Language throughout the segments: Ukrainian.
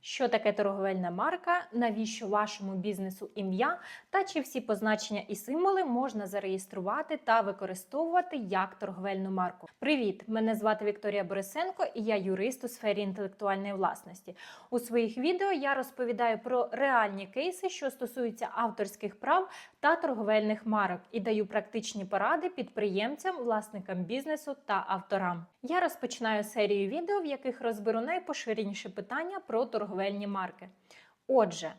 Що таке торговельна марка, навіщо вашому бізнесу ім'я та чи всі позначення і символи можна зареєструвати та використовувати як торговельну марку? Привіт! Мене звати Вікторія Борисенко і я юрист у сфері інтелектуальної власності. У своїх відео я розповідаю про реальні кейси, що стосуються авторських прав та торговельних марок, і даю практичні поради підприємцям, власникам бізнесу та авторам. Я розпочинаю серію відео, в яких розберу найпоширеніші питання про торговельні марки. Отже,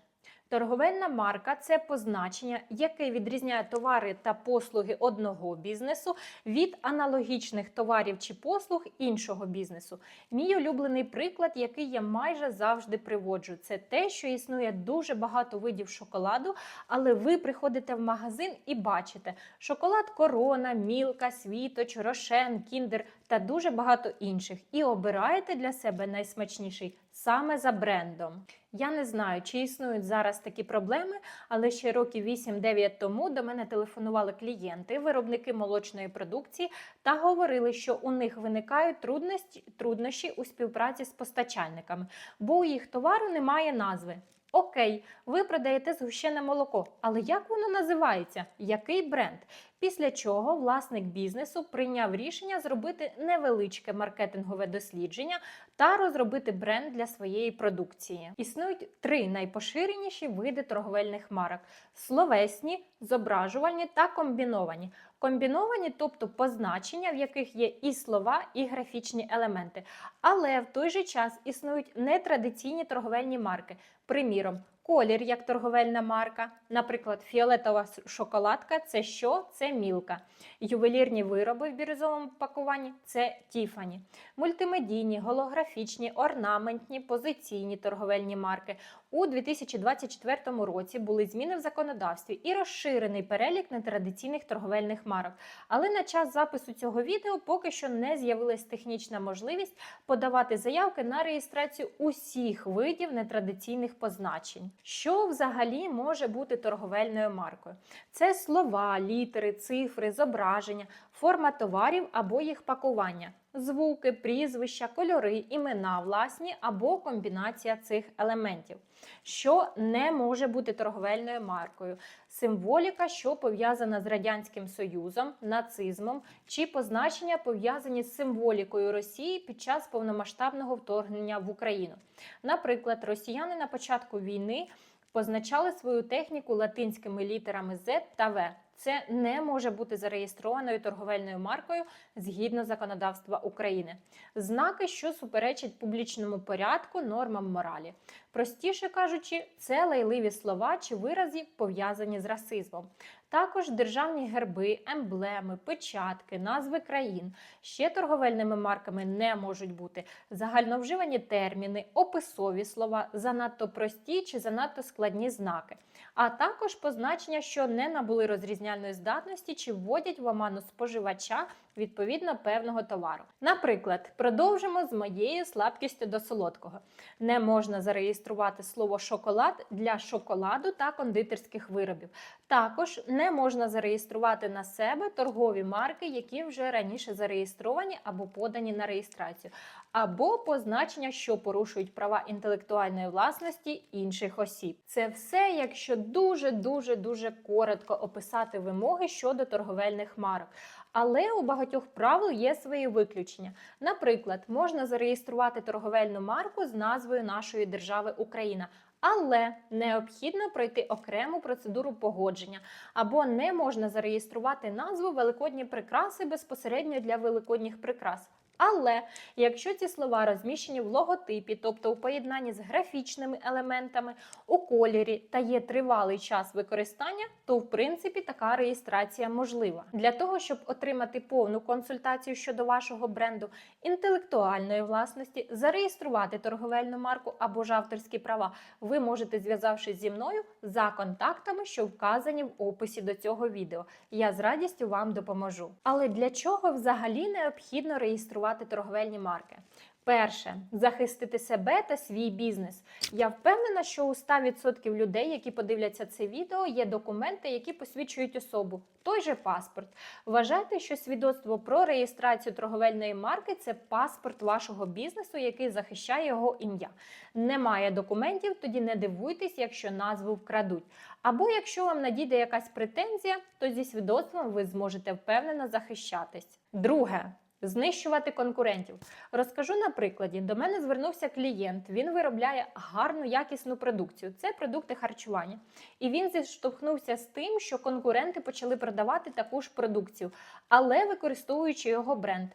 торговельна марка це позначення, яке відрізняє товари та послуги одного бізнесу від аналогічних товарів чи послуг іншого бізнесу. Мій улюблений приклад, який я майже завжди приводжу, це те, що існує дуже багато видів шоколаду, але ви приходите в магазин і бачите шоколад Корона, Мілка, Світоч, Рошен, Кіндер та дуже багато інших, і обираєте для себе найсмачніший саме за брендом. Я не знаю, чи існують зараз такі проблеми, але ще років 8-9 тому до мене телефонували клієнти, виробники молочної продукції та говорили, що у них виникають трудності, труднощі у співпраці з постачальниками, бо у їх товару немає назви. Окей, ви продаєте згущене молоко, але як воно називається? Який бренд? Після чого власник бізнесу прийняв рішення зробити невеличке маркетингове дослідження та розробити бренд для своєї продукції. Існують три найпоширеніші види торговельних марок: словесні, зображувальні та комбіновані. Комбіновані, тобто позначення, в яких є і слова, і графічні елементи. Але в той же час існують нетрадиційні торговельні марки. Приміром, колір як торговельна марка, наприклад, фіолетова шоколадка це що? Це мілка. Ювелірні вироби в бірюзовому пакуванні це Тіфані. Мультимедійні, голографічні, орнаментні, позиційні торговельні марки. У 2024 році були зміни в законодавстві і розширений перелік нетрадиційних торговельних марок. Але на час запису цього відео поки що не з'явилась технічна можливість подавати заявки на реєстрацію усіх видів нетрадиційних позначень. Що взагалі може бути торговельною маркою? Це слова, літери, цифри, зображення, форма товарів або їх пакування. Звуки, прізвища, кольори, імена власні або комбінація цих елементів, що не може бути торговельною маркою, символіка, що пов'язана з Радянським Союзом, нацизмом, чи позначення пов'язані з символікою Росії під час повномасштабного вторгнення в Україну. Наприклад, росіяни на початку війни позначали свою техніку латинськими літерами Z та В. Це не може бути зареєстрованою торговельною маркою згідно законодавства України. Знаки, що суперечать публічному порядку, нормам моралі. Простіше кажучи, це лайливі слова чи вирази пов'язані з расизмом. Також державні герби, емблеми, печатки, назви країн ще торговельними марками не можуть бути загальновживані терміни, описові слова, занадто прості чи занадто складні знаки, а також позначення, що не набули розрізняльної здатності чи вводять в оману споживача відповідно певного товару. Наприклад, продовжимо з моєю слабкістю до солодкого. Не можна зареєструвати слово шоколад для шоколаду та кондитерських виробів. Також не можна зареєструвати на себе торгові марки, які вже раніше зареєстровані або подані на реєстрацію, або позначення, що порушують права інтелектуальної власності інших осіб. Це все, якщо дуже дуже дуже коротко описати вимоги щодо торговельних марок. Але у багатьох правил є свої виключення. Наприклад, можна зареєструвати торговельну марку з назвою нашої держави Україна. Але необхідно пройти окрему процедуру погодження, або не можна зареєструвати назву Великодні прикраси безпосередньо для великодніх прикрас. Але якщо ці слова розміщені в логотипі, тобто у поєднанні з графічними елементами у кольорі та є тривалий час використання, то в принципі така реєстрація можлива. Для того, щоб отримати повну консультацію щодо вашого бренду інтелектуальної власності, зареєструвати торговельну марку або ж авторські права, ви можете, зв'язавшись зі мною за контактами, що вказані в описі до цього відео. Я з радістю вам допоможу. Але для чого взагалі необхідно реєструвати торговельні марки? Перше захистити себе та свій бізнес. Я впевнена, що у 100% людей, які подивляться це відео, є документи, які посвідчують особу. Той же паспорт. Вважайте, що свідоцтво про реєстрацію торговельної марки це паспорт вашого бізнесу, який захищає його ім'я. Немає документів, тоді не дивуйтесь, якщо назву вкрадуть. Або якщо вам надійде якась претензія, то зі свідоцтвом ви зможете впевнено захищатись. Друге. Знищувати конкурентів. Розкажу на прикладі. До мене звернувся клієнт. Він виробляє гарну якісну продукцію. Це продукти харчування. І він зіштовхнувся з тим, що конкуренти почали продавати таку ж продукцію, але використовуючи його бренд.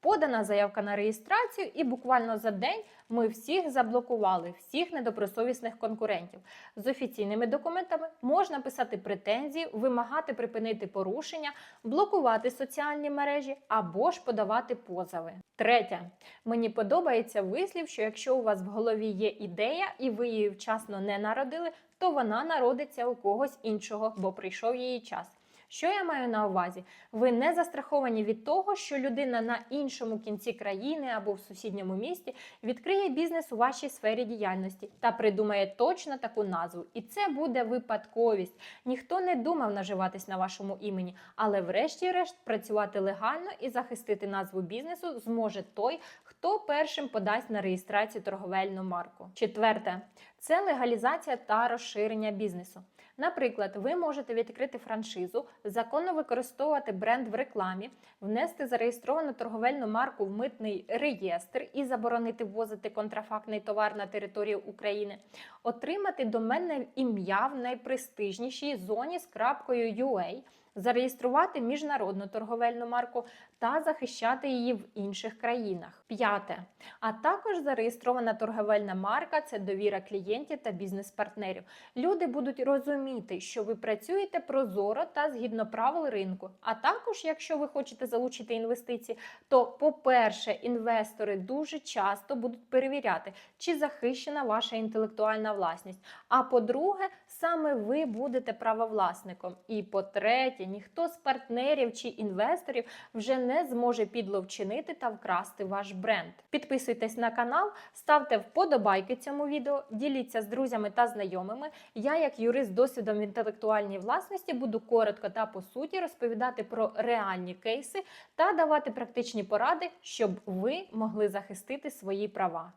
Подана заявка на реєстрацію, і буквально за день ми всіх заблокували, всіх недобросовісних конкурентів. З офіційними документами можна писати претензії, вимагати припинити порушення, блокувати соціальні мережі або ж подавати позови. Третє, мені подобається вислів, що якщо у вас в голові є ідея і ви її вчасно не народили, то вона народиться у когось іншого, бо прийшов її час. Що я маю на увазі? Ви не застраховані від того, що людина на іншому кінці країни або в сусідньому місті відкриє бізнес у вашій сфері діяльності та придумає точно таку назву. І це буде випадковість. Ніхто не думав наживатись на вашому імені, але врешті-решт працювати легально і захистити назву бізнесу зможе той, хто першим подасть на реєстрацію торговельну марку. Четверте це легалізація та розширення бізнесу. Наприклад, ви можете відкрити франшизу, законно використовувати бренд в рекламі, внести зареєстровану торговельну марку в митний реєстр і заборонити ввозити контрафактний товар на територію України, отримати доменне ім'я в найпрестижнішій зоні з крапкою UA, зареєструвати міжнародну торговельну марку та захищати її в інших країнах. П'яте. А також зареєстрована торговельна марка це довіра клієнтів та бізнес-партнерів. Люди будуть розуміти, що ви працюєте прозоро та згідно правил ринку. А також, якщо ви хочете залучити інвестиції, то, по-перше, інвестори дуже часто будуть перевіряти, чи захищена ваша інтелектуальна власність. А по-друге, саме ви будете правовласником. І по-третє, ніхто з партнерів чи інвесторів вже не зможе підло вчинити та вкрасти ваш бренд. Підписуйтесь на канал, ставте вподобайки цьому відео, діліться з друзями та знайомими. Я, як юрист з досвідом в інтелектуальній власності, буду коротко та по суті розповідати про реальні кейси та давати практичні поради, щоб ви могли захистити свої права.